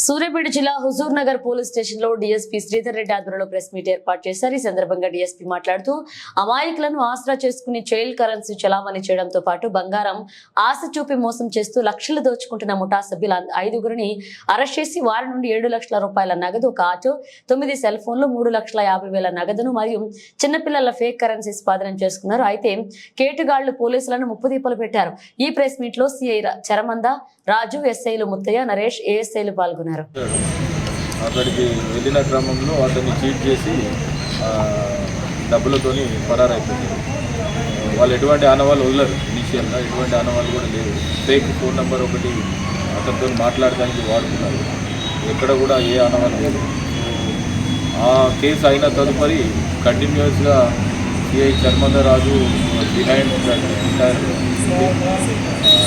సూర్యాపేట జిల్లా హుజూర్ నగర్ పోలీస్ స్టేషన్లో డీఎస్పీ శ్రీధర్ రెడ్డి ఆధ్వర్యంలో ప్రెస్ మీట్ ఏర్పాటు చేశారు. ఈ సందర్భంగా డీఎస్పీ మాట్లాడుతూ అమాయకులను ఆసరా చేసుకుని చైల్డ్ కరెన్సీ చలామణి చేయడంతో పాటు బంగారం ఆశ చూపి మోసం చేస్తూ లక్షలు దోచుకుంటున్న ముఠా సభ్యుల ఐదుగురిని అరెస్ట్ చేసి వారి నుండి ఏడు లక్షల రూపాయల నగదు ఒక ఆటో తొమ్మిది సెల్ ఫోన్లు మూడు లక్షల యాభై వేల నగదును మరియు చిన్నపిల్లల ఫేక్ కరెన్సీ స్వాధీనం చేసుకున్నారు. అయితే కేటుగాళ్ళు పోలీసులను ముప్పుదీపలు పెట్టారు. ఈ ప్రెస్ మీట్లో సిఐ చరమంద రాజు ఎస్ఐలు ముత్తయ్య నరేష్ ఏఎస్ఐలు పాల్గొన్నారు. అక్కడికి వెళ్ళిన క్రమంలో అతన్ని చీట్ చేసి ఆ, డబ్బులతోని పరారైపోయింది వాళ్ళు ఎటువంటి ఆనవాళ్ళు వదలరు ఇనిషియల్గా ఎటువంటి ఆనవాళ్ళు కూడా లేవు ఫేక్ ఫోన్ నెంబర్ ఒకటి అతనితో మాట్లాడడానికి వాడుతున్నారు. ఎక్కడ కూడా ఏ ఆనవాళ్ళు లేదు ఆ కేసు అయిన తదుపరి కంటిన్యూస్గా సిఐ చర్మందరాజు బిహైండ్ ఎంటైర్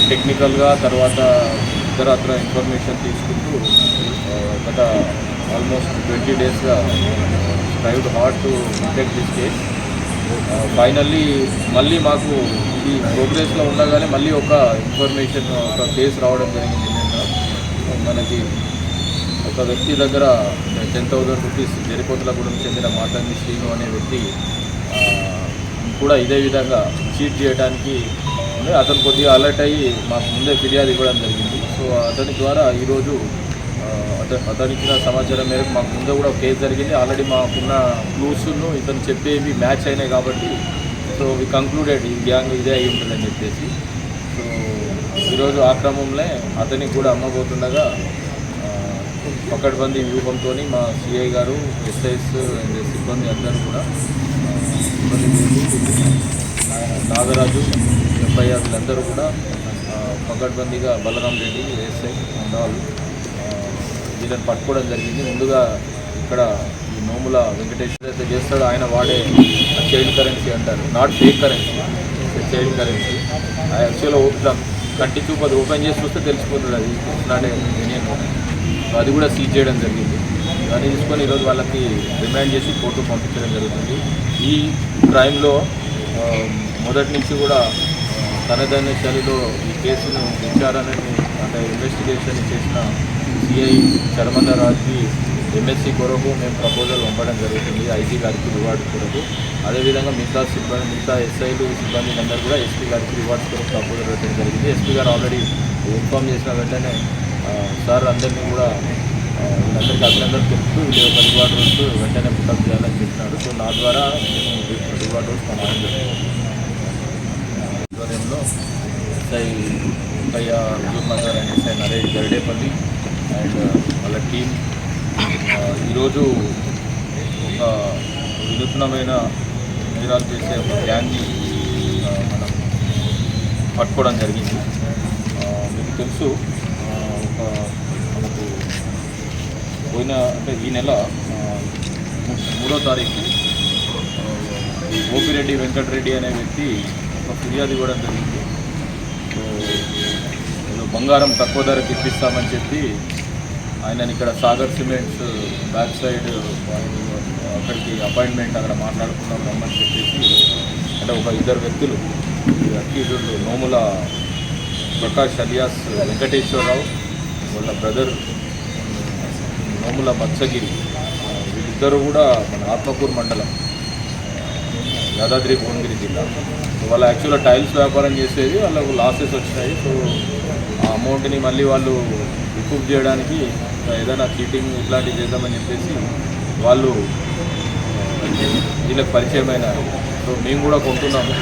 టెక్నికల్గా తర్వాత అర్ధరాత్ర ఇన్ఫర్మేషన్ తీసుకుంటూ గత almost twenty డేస్గా tried hard to detect this case finally మళ్ళీ మాకు ఈ ప్రోగ్రెస్లో ఉండగానే మళ్ళీ ఒక ఇన్ఫర్మేషన్ ఒక కేసు రావడం జరిగింది మనకి ఒక వ్యక్తి దగ్గర టెన్ థౌజండ్ రూపీస్ జరిపోతలగూడెం చెందిన మాతంగి శ్రీను అనే వ్యక్తి కూడా ఇదే విధంగా చీట్ చేయడానికి అతను కొద్దిగా అలర్ట్ అయ్యి మాకు ముందే ఫిర్యాదు ఇవ్వడం జరిగింది. సో అతని ద్వారా ఈరోజు ఆ, సమాచారం మేరకు మాకు ముందు కూడా ఒక కేసు జరిగింది. ఆల్రెడీ మాకున్న క్లూస్ను ఇతను చెప్పేవి మ్యాచ్ అయినాయి కాబట్టి సో వి కంక్లూడెడ్ ఈ గ్యాంగ్ ఇదే అయి ఉంటుందని చెప్పేసి. సో ఈరోజు ఆ క్రమంలో అతనికి కూడా అమ్మబోతుండగా ఆ, పకడ్బందీ వ్యూహంతో మా సిఐ గారు ఎస్ఐఎస్ అండ్ సిబ్బంది అందరూ కూడా నాగరాజు ఎఫ్ఐఆర్ కూడా ఆ, పకడ్బందీగా Balaram Reddy SI and all వీళ్ళని పట్టుకోవడం జరిగింది. ముందుగా ఇక్కడ ఈ నోముల వెంకటేశ్వర అయితే చేస్తాడో. ఆయన వాడే చైల్డ్ కరెన్సీ అంటారు. Not fake currency. Child currency. యాక్చువల్గా ఓపెన్ కంటి చూపు అది ఓపెన్ చేసి చూస్తే తెలిసిపోతుంది అది. నాట్ యూనియన్ అది కూడా సీజ్ చేయడం జరిగింది. దాన్ని తీసుకొని ఈరోజు వాళ్ళకి రిమాండ్ చేసి కోర్టు పంపించడం జరుగుతుంది. ఈ క్రైమ్లో మొదటి నుంచి కూడా తనదన్న తనదైన ఈ కేసును విచారణని అంటే ఇన్వెస్టిగేషన్ చేసిన సిఐ చరమంద రాజ్కి ఎంఎస్సి కొరకు మేము ప్రపోజల్ పంపడం జరుగుతుంది. ఐజీ గారికి రివార్డ్ కొరకు. అదేవిధంగా మిగతా సిబ్బంది మిగతా ఎస్ఐలు సిబ్బంది అందరూ కూడా ఎస్పీ గారికి రివార్డ్స్ కొరకు ప్రపోజల్ పెట్టడం జరిగింది. ఎస్పీ గారు ఆల్రెడీ ఇన్ఫామ్ చేసిన వెంటనే సార్ అందరినీ కూడా వీళ్ళందరికీ అభినందనలు చెప్తూ వీళ్ళు ఒక రివార్డ్ రోజు వెంటనే పుట్టప్ చేయాలని చెప్పినారు. సో నా ద్వారా మేము రివార్డ్ రోజు పంపడం ఎస్ఐ కయ్య Huzurnagar and SI Naresh Garidepalli and వాళ్ళ టీం ఈరోజు ఒక వినూత్నమైన నేరాలు చేసే ఒక గ్యాంగ్ని మనం పట్టుకోవడం జరిగింది. మీకు తెలుసు ఒక మనకు పోయిన అంటే ఈ నెల మూడో తారీఖు ఓపిరెడ్డి వెంకటరెడ్డి అనే వ్యక్తి ఒక ఫిర్యాదు ఇవ్వడం జరిగింది. బంగారం తక్కువ ధరకు ఇప్పిస్తామని చెప్పి ఆయనని ఇక్కడ సాగర్ సిమెంట్స్ బ్యాక్ సైడ్ అక్కడికి అపాయింట్మెంట్ అక్కడ మాట్లాడుకుందాం రమ్మని చెప్పేసి అంటే ఒక ఇద్దరు వ్యక్తులు ఈ అక్యూజుడు నోముల ప్రకాష్ అలియాస్ వెంకటేశ్వరరావు వాళ్ళ బ్రదర్ నోముల మత్సగిరి వీళ్ళిద్దరూ కూడా మన ఆత్మకూరు మండలం. యాదాద్రి భువనగిరి జిల్లా. సో వాళ్ళు యాక్చువల్గా టైల్స్ వ్యాపారం చేసేది వాళ్ళకు లాసెస్ వచ్చినాయి. సో ఆ అమౌంట్ని మళ్ళీ వాళ్ళు రికూప్ చేయడానికి ఏదైనా చీటింగ్ ఇట్లాంటివి చేద్దామని చెప్పేసి వాళ్ళు వీళ్ళకి పరిచయం అయినారు. సో మేము కూడా కొంటున్నాము.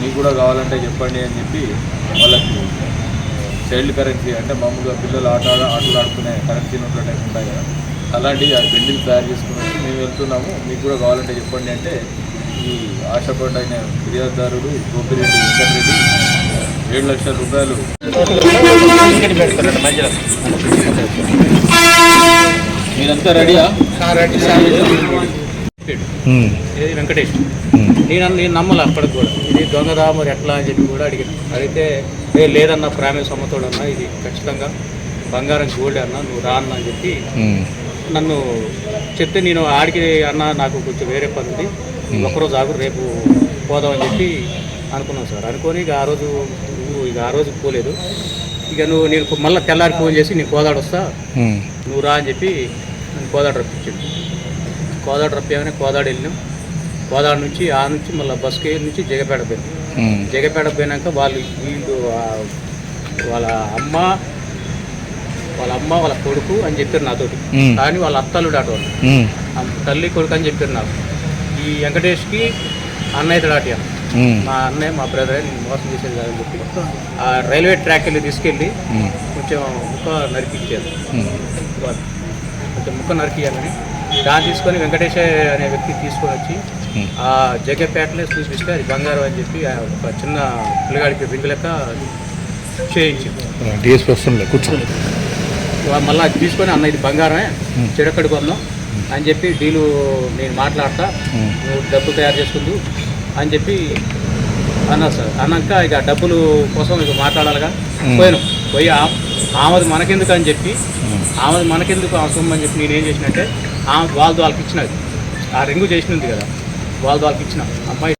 మీకు కూడా కావాలంటే చెప్పండి అని చెప్పి వాళ్ళకి చైల్డ్ కరెన్సీ అంటే మామూలుగా పిల్లలు ఆట ఆటలు ఆడుకునే కరెన్సీ నోట్ల టైప్ ఉంటాయి కదా. అలాంటివి ఆ బిల్డింగ్ తయారు చేసుకుని మేము వెళ్తున్నాము. మీకు కూడా కావాలంటే చెప్పండి అంటే ఈ ఆశపడ్డైన ఫిర్యాదుదారుడు గోపిరెడ్డి వెంకటరెడ్డి ఏడు లక్షల రూపాయలు. మీరంతా రెడీయా? ఏది వెంకటేష్? నేను నేను నమ్మలే అప్పటికి కూడా. ఇది దొంగదా మరి ఎట్లా అని చెప్పి కూడా అడిగిన. అడిగితే ఏ లేదన్న ప్రామిస్ అమ్మతోడన్నా ఇది ఖచ్చితంగా బంగారం గోల్డ్ అన్న నువ్వు రా అన్న అని చెప్పి నన్ను చెప్తే నేను ఆడికి అన్న నాకు కొంచెం వేరే పని ఉంది. ఒకరోజు ఆగు రేపు పోదామని చెప్పి అనుకున్నాను సార్. అనుకొని ఇక ఆ రోజు నువ్వు ఇక ఆ రోజు పోలేదు. ఇక నువ్వు నేను మళ్ళీ తెల్లారి ఫోన్ చేసి నేను కోదాడు వస్తా. నువ్వు రా అని చెప్పి నన్ను కోదాడ రప్పించాడు. కోదాడ రప్పామని కోదాడ వెళ్ళినాం. కోదాడ నుంచి ఆ నుంచి మళ్ళీ బస్కి నుంచి జగపేట పోయినాం. ఉమ్. జగపేట పోయినాక వాళ్ళు వీళ్ళు వాళ్ళ అమ్మ వాళ్ళ అమ్మ వాళ్ళ కొడుకు అని చెప్పారు నాతోటి ఉమ్. కానీ వాళ్ళ. ఉమ్. ఆ తల్లి కొడుకు అని చెప్పారు నాకు ఈ వెంకటేష్కి అన్నయ్య దాటి ఉమ్. మా అన్నయ్య మా బ్రదర్ మోసం చేసేది కాదని చెప్పి ఆ రైల్వే ట్రాక్ వెళ్ళి తీసుకెళ్ళి. కొంచెం ముక్క నరికిచ్చారు. వాళ్ళు. కొంచెం ముక్క నరికియాలని దాన్ని తీసుకొని వెంకటేష్ అనే వ్యక్తి తీసుకొని వచ్చి. ఆ జగ్గపేటలో చూపిస్తే అది బంగారం అని చెప్పి ఒక చిన్న పిల్లగాడికి రింగు లెక్క చేయించింది డిఎస్పీ వస్తుండే కూర్చో వా- మళ్ళా అది తీసుకొని అన్న ఇది బంగారమే. చెడక్కడి కొందాం అని చెప్పి డీలు నేను మాట్లాడతా. నువ్వు డబ్బు తయారు చేసుకుందు అని చెప్పి అన్నారు సార్. అన్నాక ఇక డబ్బులు కోసం ఇక మాట్లాడాలిగా. పోయాను. పోయి ఆమెది మనకెందుకు అని చెప్పి. ఆమెది మనకెందుకు అవసరం అని చెప్పి నేనేం చేసినట్టే ఆమె వాళ్ళది వాళ్ళకి ఇచ్చినది ఆ రింగు చేసినది కదా వాళ్ళది వాళ్ళకి ఇచ్చిన. అమ్మాయి